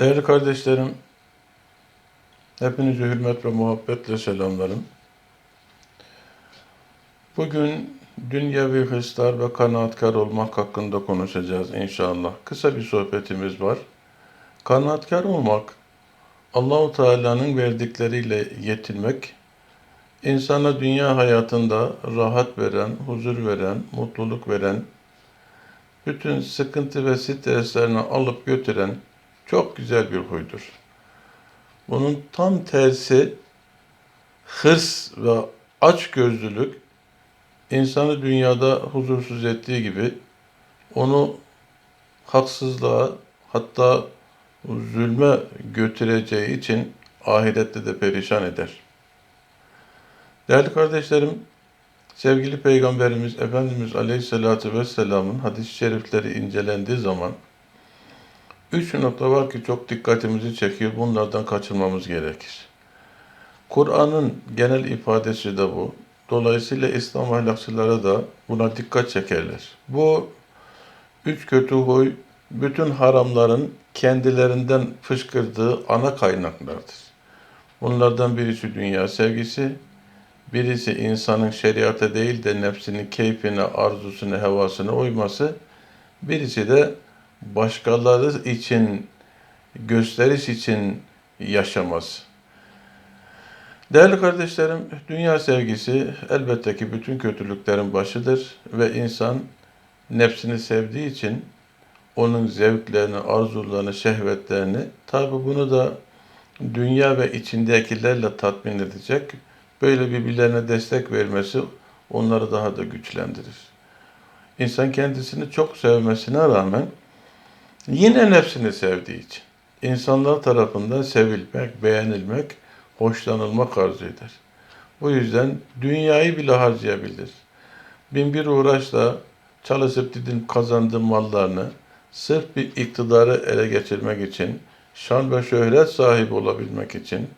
Değerli kardeşlerim, hepinizi hürmet ve muhabbetle selamlarım. Bugün dünyevi hırslar ve kanaatkar olmak hakkında konuşacağız inşallah. Kısa bir sohbetimiz var. Kanaatkar olmak, Allahu Teala'nın verdikleriyle yetinmek, insana dünya hayatında rahat veren, huzur veren, mutluluk veren, bütün sıkıntı ve streslerini alıp götüren çok güzel bir huydur. Bunun tam tersi hırs ve açgözlülük insanı dünyada huzursuz ettiği gibi onu haksızlığa hatta zulme götüreceği için ahirette de perişan eder. Değerli kardeşlerim, sevgili Peygamberimiz Efendimiz Aleyhisselatü Vesselam'ın hadis-i şerifleri incelendiği zaman Üç nokta var ki çok dikkatimizi çekiyor. Bunlardan kaçınmamız gerekir. Kur'an'ın genel ifadesi de bu. Dolayısıyla İslam ahlakçıları da buna dikkat çekerler. Bu üç kötü huy bütün haramların kendilerinden fışkırdığı ana kaynaklardır. Bunlardan birisi dünya sevgisi, birisi insanın şeriata değil de nefsinin keyfine, arzusuna, hevasına uyması, birisi de başkaları için, gösteriş için yaşamaz. Değerli kardeşlerim, dünya sevgisi elbette ki bütün kötülüklerin başıdır ve insan nefsini sevdiği için onun zevklerini, arzularını, şehvetlerini tabi bunu da dünya ve içindekilerle tatmin edecek böyle birbirlerine destek vermesi onları daha da güçlendirir. İnsan kendisini çok sevmesine rağmen Yine nefsini sevdiği için. insanlar tarafından sevilmek, beğenilmek, hoşlanılmak arzu eder. Bu yüzden dünyayı bile harcayabilir. Bin bir uğraşla çalışıp didinip kazandığı mallarını sırf bir iktidarı ele geçirmek için, şan ve şöhret sahibi olabilmek için,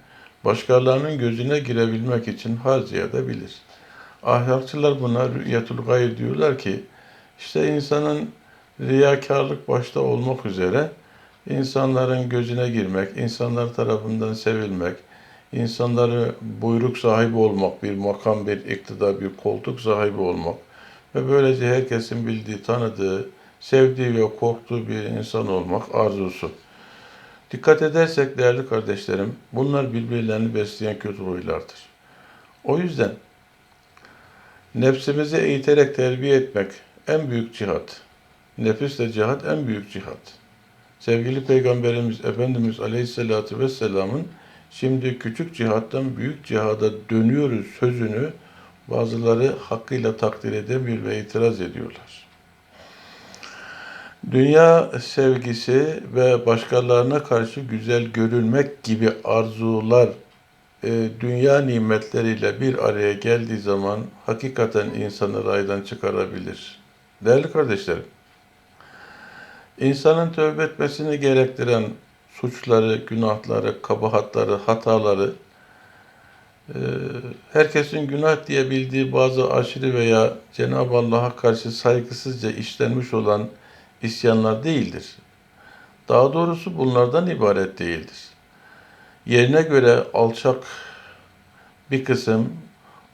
başkalarının gözüne girebilmek için harcayabilir. Ahlakçılar buna rü'yetul gayr diyorlar ki, işte insanın riyakarlık başta olmak üzere insanların gözüne girmek, insanlar tarafından sevilmek, insanları buyruk sahibi olmak, bir makam, bir iktidar, bir koltuk sahibi olmak ve böylece herkesin bildiği, tanıdığı, sevdiği ve korktuğu bir insan olmak arzusu. Dikkat edersek değerli kardeşlerim, bunlar birbirlerini besleyen kötü huylardır. O yüzden nefsimizi eğiterek terbiye etmek en büyük cihat. Nefisle cihat en büyük cihat. Sevgili Peygamberimiz Efendimiz Aleyhisselatü Vesselam'ın şimdi küçük cihattan büyük cihada dönüyoruz sözünü bazıları hakkıyla takdir edemiyor ve itiraz ediyorlar. Dünya sevgisi ve başkalarına karşı güzel görülmek gibi arzular e, dünya nimetleriyle bir araya geldiği zaman hakikaten insanı raydan çıkarabilir. Değerli kardeşlerim, İnsanın tövbe etmesini gerektiren suçları, günahları, kabahatları, hataları, e, herkesin günah diye bildiği bazı aşırı veya Cenab-ı Allah'a karşı saygısızca işlenmiş olan isyanlar değildir. Daha doğrusu bunlardan ibaret değildir. Yerine göre alçak bir kısım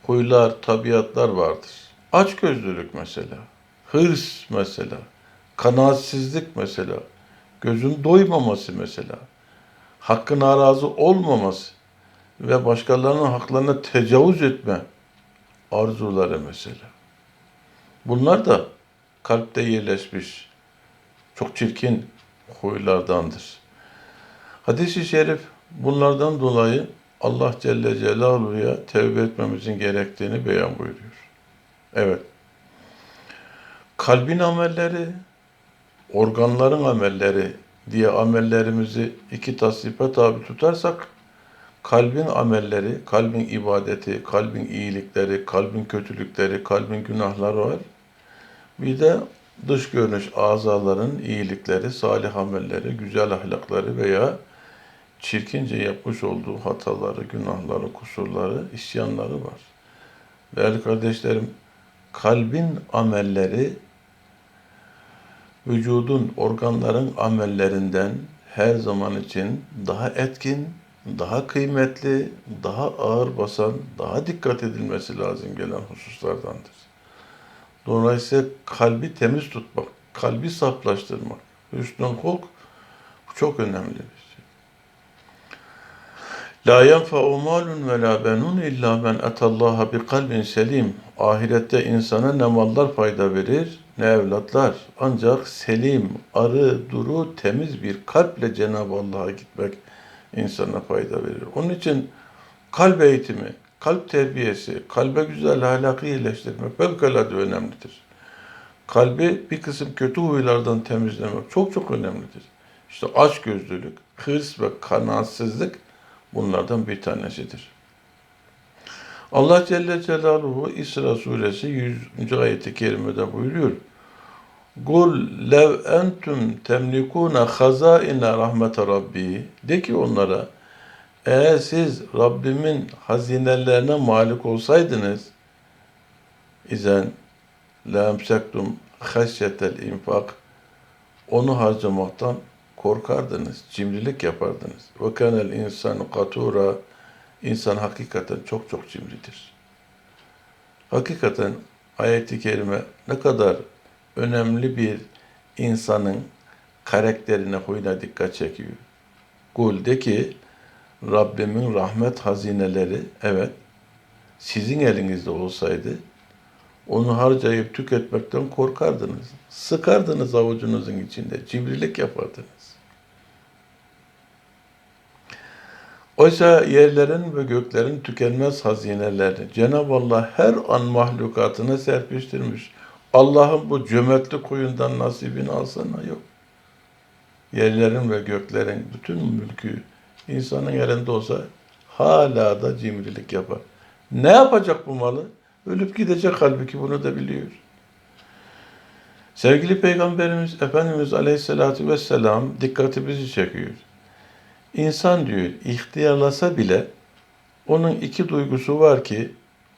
huylar, tabiatlar vardır. Açgözlülük mesela, hırs mesela, kanaatsizlik mesela, gözün doymaması mesela, hakkın razı olmaması ve başkalarının haklarına tecavüz etme arzuları mesela. Bunlar da kalpte yerleşmiş çok çirkin huylardandır. Hadis-i şerif bunlardan dolayı Allah Celle Celaluhu'ya tevbe etmemizin gerektiğini beyan buyuruyor. Evet. Kalbin amelleri organların amelleri diye amellerimizi iki tasnife tabi tutarsak kalbin amelleri, kalbin ibadeti, kalbin iyilikleri, kalbin kötülükleri, kalbin günahları var. Bir de dış görünüş azaların iyilikleri, salih amelleri, güzel ahlakları veya çirkince yapmış olduğu hataları, günahları, kusurları, isyanları var. Değerli kardeşlerim, kalbin amelleri vücudun, organların amellerinden her zaman için daha etkin, daha kıymetli, daha ağır basan, daha dikkat edilmesi lazım gelen hususlardandır. Dolayısıyla kalbi temiz tutmak, kalbi saflaştırmak, hüsnül hulk çok önemli bir şey. La yenfa'u malun ve la benun illa men etallaha bi kalbin selim. Ahirette insana ne mallar fayda verir ne evlatlar. Ancak selim, arı, duru, temiz bir kalple Cenab-ı Allah'a gitmek insana fayda verir. Onun için kalp eğitimi, kalp terbiyesi, kalbe güzel ahlakı iyileştirmek fevkalade önemlidir. Kalbi bir kısım kötü huylardan temizlemek çok çok önemlidir. İşte açgözlülük, hırs ve kanaatsizlik bunlardan bir tanesidir. Allah Celle Celaluhu İsra suresi 100. ayeti kerimede buyuruyor. Kul lev entum temlikuna hazaine rahmete rabbi. De ki onlara eğer siz Rabbimin hazinelerine malik olsaydınız izen la emsektum haşyetel infak onu harcamaktan korkardınız, cimrilik yapardınız. Ve kanel insan katura insan hakikaten çok çok cimridir. Hakikaten ayeti kerime ne kadar önemli bir insanın karakterine, huyuna dikkat çekiyor. Kul de ki Rabbimin rahmet hazineleri evet sizin elinizde olsaydı onu harcayıp tüketmekten korkardınız. Sıkardınız avucunuzun içinde. Cimrilik yapardınız. Oysa yerlerin ve göklerin tükenmez hazinelerini Cenab-ı Allah her an mahlukatına serpiştirmiş. Allah'ın bu cömertlik kuyundan nasibini alsana yok. Yerlerin ve göklerin bütün mülkü insanın elinde olsa hala da cimrilik yapar. Ne yapacak bu malı? Ölüp gidecek halbuki bunu da biliyor. Sevgili Peygamberimiz Efendimiz Aleyhisselatü Vesselam dikkatimizi çekiyor. İnsan diyor ihtiyarlasa bile onun iki duygusu var ki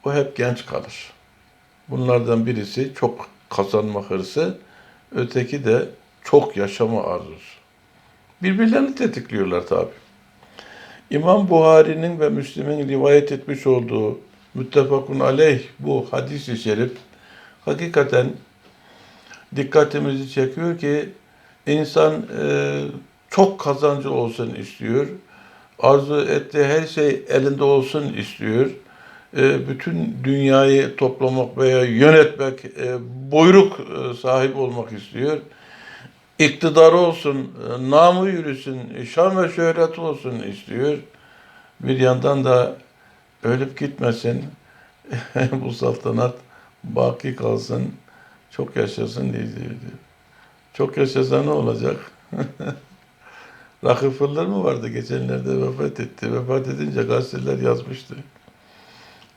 o hep genç kalır. Bunlardan birisi çok kazanma hırsı, öteki de çok yaşama arzusu. Birbirlerini tetikliyorlar tabi. İmam Buhari'nin ve Müslim'in rivayet etmiş olduğu müttefakun aleyh bu hadis-i şerif hakikaten dikkatimizi çekiyor ki insan e, çok kazancı olsun istiyor. Arzu ettiği her şey elinde olsun istiyor. E, bütün dünyayı toplamak veya yönetmek, e, buyruk e, sahip olmak istiyor. İktidarı olsun, namı yürüsün, şan ve şöhret olsun istiyor. Bir yandan da ölüp gitmesin, bu saltanat baki kalsın, çok yaşasın diye diyor. Çok yaşasa ne olacak? Fırlar mı vardı geçenlerde vefat etti. Vefat edince gazeteler yazmıştı.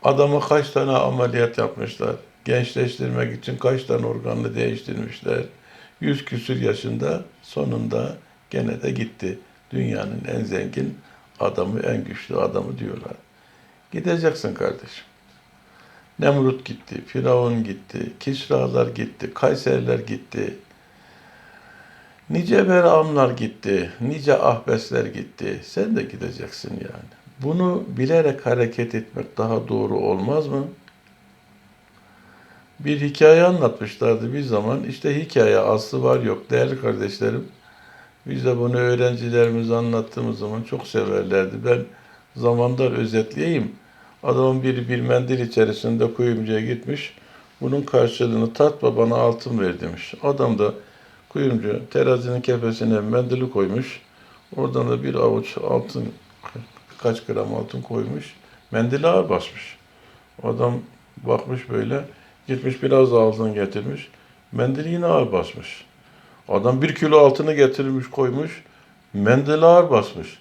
Adama kaç tane ameliyat yapmışlar. Gençleştirmek için kaç tane organını değiştirmişler. Yüz küsür yaşında sonunda gene de gitti. Dünyanın en zengin adamı, en güçlü adamı diyorlar. Gideceksin kardeşim. Nemrut gitti, Firavun gitti, Kisralar gitti, Kayseriler gitti. Nice Beramlar gitti, nice Ahbesler gitti. Sen de gideceksin yani. Bunu bilerek hareket etmek daha doğru olmaz mı? Bir hikaye anlatmışlardı bir zaman. İşte hikaye aslı var yok değerli kardeşlerim. Biz de bunu öğrencilerimize anlattığımız zaman çok severlerdi. Ben zamanda özetleyeyim. Adamın biri bir mendil içerisinde kuyumcuya gitmiş. Bunun karşılığını tat ve bana altın ver demiş. Adam da kuyumcu terazinin kefesine mendili koymuş. Oradan da bir avuç altın, birkaç gram altın koymuş. Mendili ağır basmış. Adam bakmış böyle, gitmiş biraz altın getirmiş. Mendili yine ağır basmış. Adam bir kilo altını getirmiş koymuş. Mendili ağır basmış.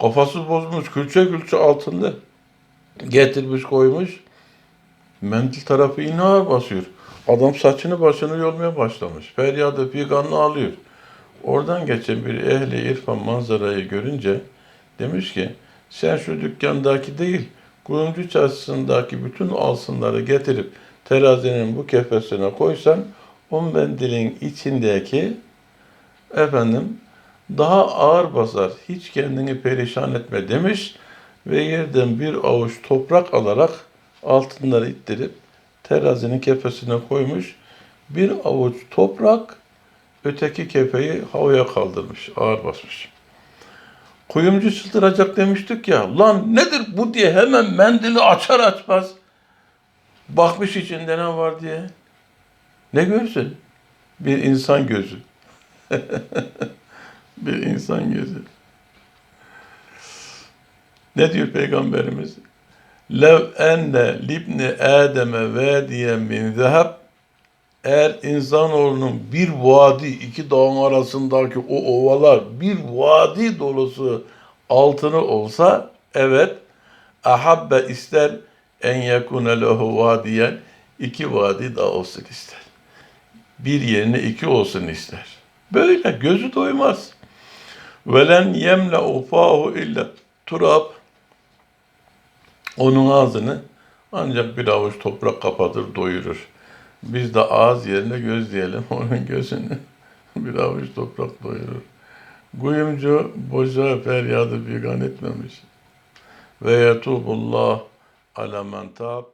Kafası bozmuş, külçe külçe altında getirmiş koymuş. Mendil tarafı yine ağır basıyor. Adam saçını başını yolmaya başlamış. Feryadı figanını alıyor. Oradan geçen bir ehli irfan manzarayı görünce demiş ki sen şu dükkandaki değil kuyumcu çarşısındaki bütün altınları getirip terazinin bu kefesine koysan o mendilin içindeki efendim daha ağır basar. Hiç kendini perişan etme demiş ve yerden bir avuç toprak alarak altınları ittirip terazinin kefesine koymuş. Bir avuç toprak öteki kefeyi havaya kaldırmış, ağır basmış. Kuyumcu çıldıracak demiştik ya. Lan nedir bu diye hemen mendili açar açmaz bakmış içinde ne var diye. Ne görsün? Bir insan gözü. bir insan gözü. Ne diyor Peygamberimiz? Lev enne libni Adem'e vadiyen min zehab eğer insanoğlunun bir vadi, iki dağın arasındaki o ovalar bir vadi dolusu altını olsa evet ahabbe ister en yekune lehu vadiyen iki vadi daha olsun ister. Bir yerine iki olsun ister. Böyle gözü doymaz. Velen yemle ufahu illa turab onun ağzını ancak bir avuç toprak kapatır, doyurur. Biz de ağız yerine göz diyelim onun gözünü. bir avuç toprak doyurur. Kuyumcu boşa feryadı figan etmemiş. Ve yetubullah ala.